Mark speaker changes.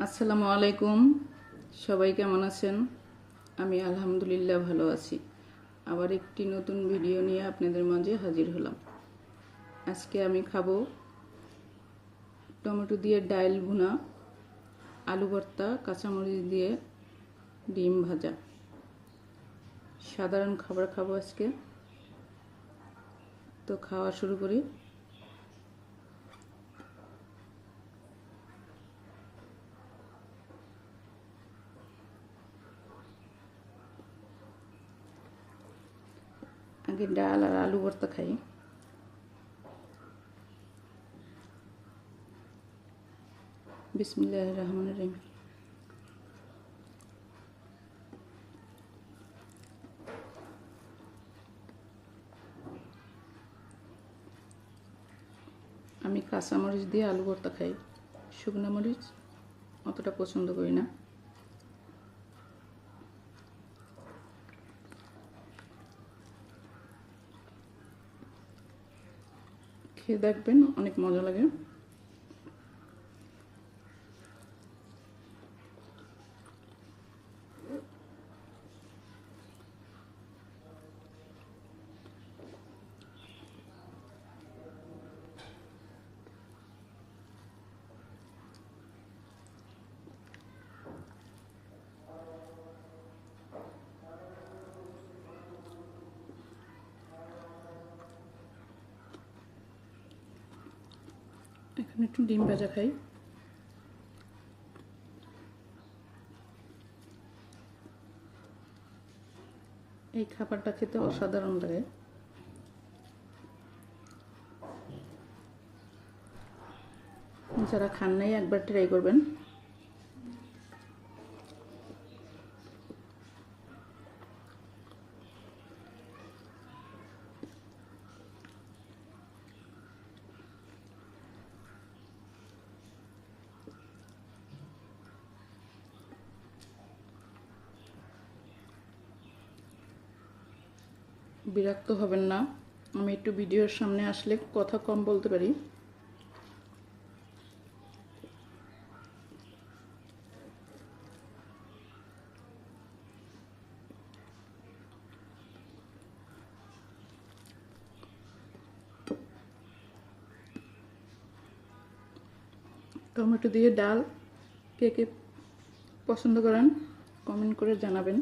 Speaker 1: আসসালামু আলাইকুম। সবাই কেমন আছেন? আমি আলহামদুলিল্লাহ ভালো আছি। আবার একটি নতুন ভিডিও নিয়ে আপনাদের মাঝে হাজির হলাম। আজকে আমি খাব টমেটো দিয়ে ডাইল ভুনা, আলু ভর্তা, কাঁচামরিচ দিয়ে ডিম ভাজা। সাধারণ খাবার খাব আজকে। তো খাওয়া শুরু করি। আগে ডাল আর আলু ভর্তা খাই বিসমিল্লাহ রহমান রহিম আমি কাঁচা মরিচ দিয়ে আলু ভর্তা খাই। শুকনো মরিচ অতটা পছন্দ করি না। খেয়ে দেখবেন অনেক মজা লাগে। এখন একটু ডিম ভাজা খাই। এই খাবারটা খেতে অসাধারণ লাগে। যারা খান নাই, একবার ট্রাই করবেন। বিরক্ত হবেন না। আমি একটু ভিডিওর সামনে আসলে কথা কম বলতে পারি। টমেটো দিয়ে ডাল কে কে পছন্দ করেন কমেন্ট করে জানাবেন।